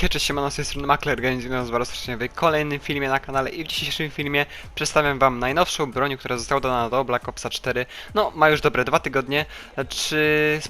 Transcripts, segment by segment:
Hej, cześć, siemano, z tej strony Makler was bardzo serdecznie w kolejnym filmie na kanale i w dzisiejszym filmie przedstawiam wam najnowszą broń, która została dodana do Black Opsa 4. No, ma już dobre dwa tygodnie, lecz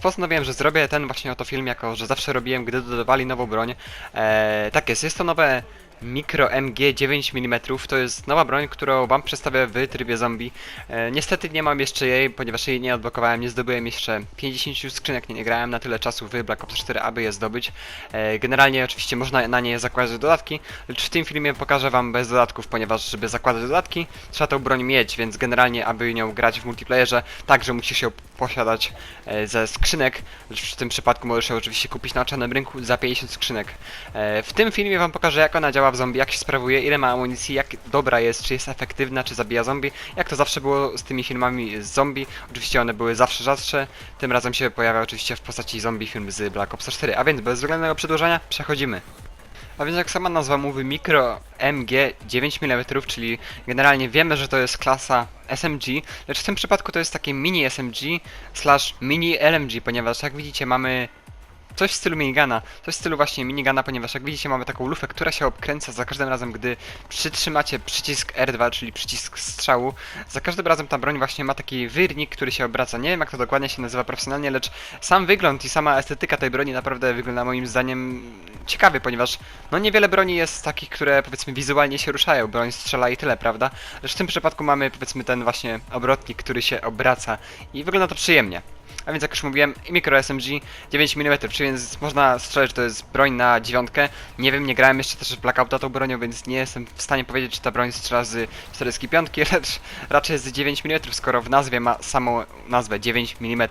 postanowiłem, że zrobię ten właśnie oto film, jako że zawsze robiłem, gdy dodawali nową broń. Eee, tak jest, jest to nowe Micro MG 9 mm to jest nowa broń, którą wam przedstawię w trybie zombie. E, niestety nie mam jeszcze jej, ponieważ jej nie odblokowałem, nie zdobyłem jeszcze 50 skrzynek, nie, nie grałem na tyle czasu w Black Ops 4, aby je zdobyć. E, generalnie oczywiście można na nie zakładać dodatki, lecz w tym filmie pokażę wam bez dodatków, ponieważ żeby zakładać dodatki, trzeba tą broń mieć, więc generalnie aby nią grać w multiplayerze, także musisz ją posiadać e, ze skrzynek, lecz w tym przypadku możesz ją oczywiście kupić na czarnym rynku za 50 skrzynek. E, w tym filmie wam pokażę jak ona działa w zombie, jak się sprawuje, ile ma amunicji, jak dobra jest, czy jest efektywna, czy zabija zombie, jak to zawsze było z tymi filmami z zombie. Oczywiście one były zawsze rzadsze, tym razem się pojawia oczywiście w postaci zombie film z Black Ops 4, a więc bez względnego przedłużania przechodzimy. A więc jak sama nazwa mówi, Micro MG 9 mm, czyli generalnie wiemy, że to jest klasa SMG, lecz w tym przypadku to jest takie mini SMG slash mini LMG, ponieważ jak widzicie mamy coś w stylu minigana, coś w stylu właśnie minigana, ponieważ jak widzicie mamy taką lufę, która się obkręca za każdym razem, gdy przytrzymacie przycisk R2, czyli przycisk strzału. Za każdym razem ta broń właśnie ma taki wyrnik, który się obraca. Nie wiem jak to dokładnie się nazywa profesjonalnie, lecz sam wygląd i sama estetyka tej broni naprawdę wygląda moim zdaniem ciekawie, ponieważ no niewiele broni jest takich, które powiedzmy wizualnie się ruszają, broń strzela i tyle, prawda? Lecz w tym przypadku mamy powiedzmy ten właśnie obrotnik, który się obraca i wygląda to przyjemnie. A więc jak już mówiłem, micro SMG 9 mm, czyli więc można strzelać, że to jest broń na dziewiątkę. Nie wiem, nie grałem jeszcze też w Blackouta tą bronią, więc nie jestem w stanie powiedzieć, czy ta broń strzela z 45, lecz raczej z 9 mm, skoro w nazwie ma samą nazwę 9 mm.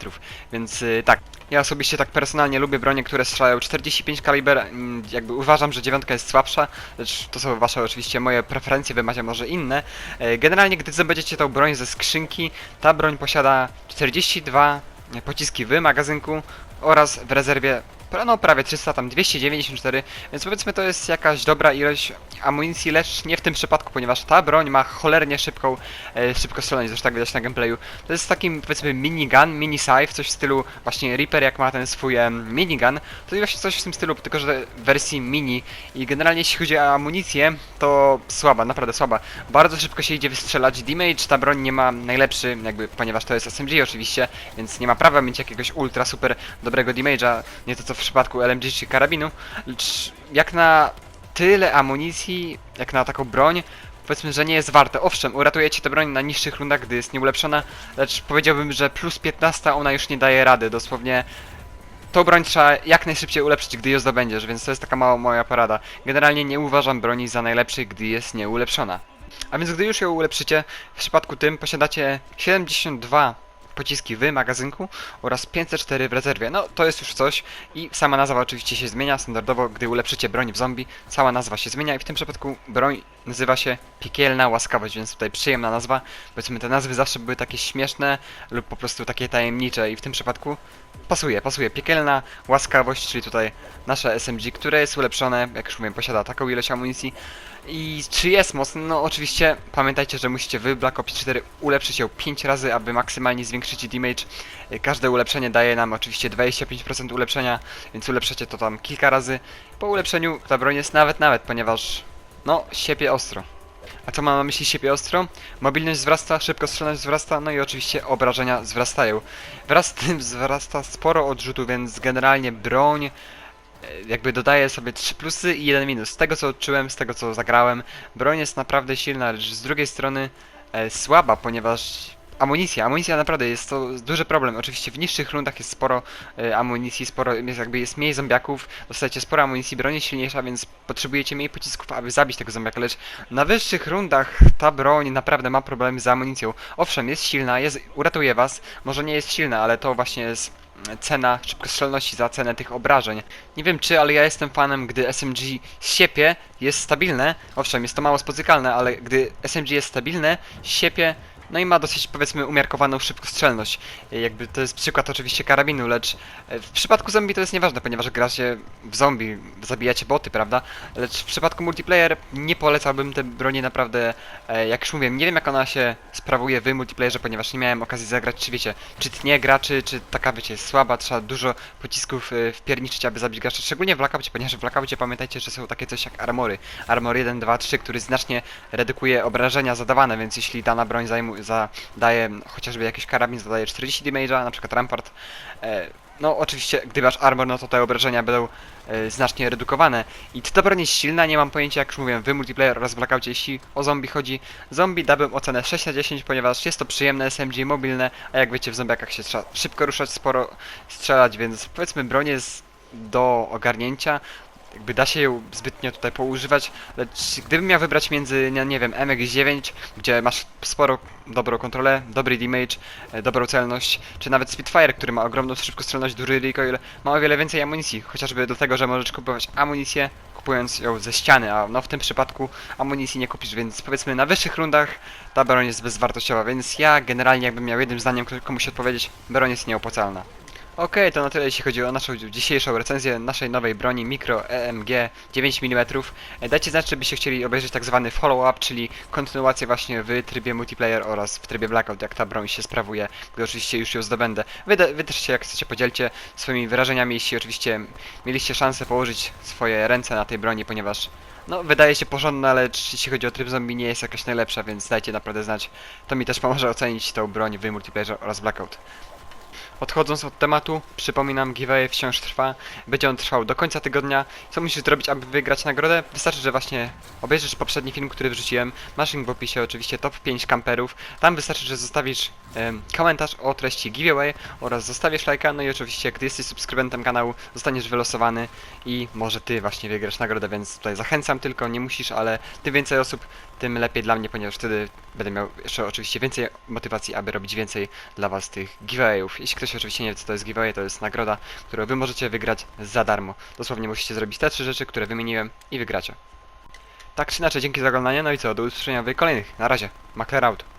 Więc yy, tak, ja osobiście tak personalnie lubię bronie, które strzelają 45 kaliber, mm, jakby uważam, że dziewiątka jest słabsza, lecz to są wasze oczywiście moje preferencje, wy macie może inne. E, Generalnie, gdy zdobędziecie tą broń ze skrzynki, ta broń posiada 42 pociski w magazynku oraz w rezerwie no prawie 300, tam 294, więc powiedzmy to jest jakaś dobra ilość amunicji, lecz nie w tym przypadku, ponieważ ta broń ma cholernie szybką, e, szybkostrzelność, zresztą tak widać na gameplayu. To jest takim powiedzmy minigun, mini scythe, coś w stylu właśnie Reaper jak ma ten swój em, minigun, to jest właśnie coś w tym stylu, tylko że w wersji mini i generalnie jeśli chodzi o amunicję, to słaba, naprawdę słaba. Bardzo szybko się idzie wystrzelać, damage ta broń nie ma najlepszy, jakby, ponieważ to jest SMG oczywiście, więc nie ma prawa mieć jakiegoś ultra super dobrego damage'a, nie to co w przypadku LMG czy karabinu, lecz jak na tyle amunicji, jak na taką broń, powiedzmy, że nie jest warte. Owszem, uratujecie tę broń na niższych rundach, gdy jest nieulepszona, lecz powiedziałbym, że plus 15 ona już nie daje rady, dosłownie tą broń trzeba jak najszybciej ulepszyć, gdy ją zdobędziesz, więc to jest taka mała moja porada. Generalnie nie uważam broni za najlepszej, gdy jest nieulepszona. A więc gdy już ją ulepszycie, w przypadku tym posiadacie 72 pociski w magazynku oraz 504 w rezerwie. No to jest już coś i sama nazwa oczywiście się zmienia. Standardowo, gdy ulepszycie broń w zombie, cała nazwa się zmienia i w tym przypadku broń nazywa się Piekielna Łaskawość, więc tutaj przyjemna nazwa. Powiedzmy, te nazwy zawsze były takie śmieszne lub po prostu takie tajemnicze i w tym przypadku pasuje, pasuje. Piekielna Łaskawość, czyli tutaj nasze SMG, które jest ulepszone, jak już mówiłem, posiada taką ilość amunicji. I czy jest mocny? No oczywiście pamiętajcie, że musicie w Black Ops 4 ulepszyć ją 5 razy, aby maksymalnie zwiększyć damage. Y, Każde ulepszenie daje nam oczywiście 25% ulepszenia, więc ulepszacie to tam kilka razy. Po ulepszeniu ta broń jest nawet nawet, ponieważ no, siepie ostro. A co mam na myśli siepie ostro? Mobilność wzrasta, szybkostrzelność wzrasta, no i oczywiście obrażenia wzrastają. Wraz z tym wzrasta sporo odrzutu, więc generalnie broń e, jakby dodaję sobie 3 plusy i 1 minus. Z tego co odczułem, z tego co zagrałem, broń jest naprawdę silna, lecz z drugiej strony e, słaba, ponieważ amunicja, amunicja naprawdę jest to duży problem. Oczywiście w niższych rundach jest sporo e, amunicji, sporo, jest jakby jest mniej zombiaków, dostajecie sporo amunicji, broń jest silniejsza, więc potrzebujecie mniej pocisków, aby zabić tego zombiaka, lecz na wyższych rundach ta broń naprawdę ma problemy z amunicją. Owszem, jest silna, jest, uratuje was, może nie jest silna, ale to właśnie jest cena szybkostrzelności za cenę tych obrażeń. Nie wiem czy, ale ja jestem fanem, gdy SMG siepie, jest stabilne. Owszem, jest to mało spotykalne, ale gdy SMG jest stabilne, siepie, no i ma dosyć powiedzmy umiarkowaną szybkostrzelność. E, Jakby to jest przykład oczywiście karabinu, lecz e, w przypadku zombie to jest nieważne, ponieważ gracie w zombie, zabijacie boty, prawda? Lecz w przypadku multiplayer nie polecałbym tej broni naprawdę, e, jak już mówiłem, nie wiem jak ona się sprawuje w multiplayerze, ponieważ nie miałem okazji zagrać, czy wiecie, czy tnie graczy, czy taka wiecie, jest słaba, trzeba dużo pocisków wpierniczyć, aby zabić gracza, szczególnie w Blackoutie, ponieważ w Blackoutie pamiętajcie, że są takie coś jak armory. Armor 1, 2, 3, który znacznie redukuje obrażenia zadawane, więc jeśli dana broń zajmu, zadaje chociażby jakiś karabin, zadaje 40 damage'a, na przykład Rampart, e, no oczywiście, gdy masz armor, no to te obrażenia będą e, znacznie redukowane. I ta broń jest silna, nie mam pojęcia, jak już mówiłem, w multiplayer oraz w Blackoutie, jeśli o zombie chodzi. Zombie dałbym ocenę 6 na 10, ponieważ jest to przyjemne SMG, mobilne, a jak wiecie, w zombiakach się trzeba szybko ruszać, sporo strzelać, więc powiedzmy broń jest do ogarnięcia. Jakby da się ją zbytnio tutaj poużywać, lecz gdybym miał wybrać między, nie, nie wiem, MX-9, gdzie masz sporo dobrą kontrolę, dobry damage, e, dobrą celność, czy nawet Spitfire, który ma ogromną szybkostrzelność, duży recoil, ma o wiele więcej amunicji, chociażby do tego, że możesz kupować amunicję, kupując ją ze ściany, a no w tym przypadku amunicji nie kupisz, więc powiedzmy na wyższych rundach ta broń jest bezwartościowa, więc ja generalnie jakbym miał jednym zdaniem komuś odpowiedzieć, broń jest nieopłacalna. Okej, to na tyle jeśli chodzi o naszą dzisiejszą recenzję naszej nowej broni Micro EMG 9 mm. Dajcie znać, czy byście chcieli obejrzeć tak zwany follow-up, czyli kontynuację właśnie w trybie multiplayer oraz w trybie blackout, jak ta broń się sprawuje, gdy oczywiście już ją zdobędę. Wy, wy też się jak chcecie podzielcie swoimi wyrażeniami, jeśli oczywiście mieliście szansę położyć swoje ręce na tej broni, ponieważ no, wydaje się porządna, lecz jeśli chodzi o tryb zombie nie jest jakaś najlepsza, więc dajcie naprawdę znać. To mi też pomoże ocenić tą broń w multiplayerze oraz blackout. Odchodząc od tematu, przypominam, giveaway wciąż trwa. Będzie on trwał do końca tygodnia. Co musisz zrobić, aby wygrać nagrodę? Wystarczy, że właśnie obejrzysz poprzedni film, który wrzuciłem. Masz link w opisie, oczywiście top 5 kamperów. Tam wystarczy, że zostawisz komentarz o treści giveaway oraz zostawisz lajka. No i oczywiście, gdy jesteś subskrybentem kanału, zostaniesz wylosowany i może ty właśnie wygrasz nagrodę, więc tutaj zachęcam tylko, nie musisz, ale tym więcej osób, tym lepiej dla mnie, ponieważ wtedy będę miał jeszcze oczywiście więcej motywacji, aby robić więcej dla was tych giveawayów. Jeśli ktoś oczywiście nie wie co to jest giveaway, to jest nagroda, którą wy możecie wygrać za darmo. Dosłownie musicie zrobić te trzy rzeczy, które wymieniłem i wygracie. Tak czy inaczej, dzięki za oglądanie, no i co, do usłyszenia w kolejnych. Na razie, Makler out.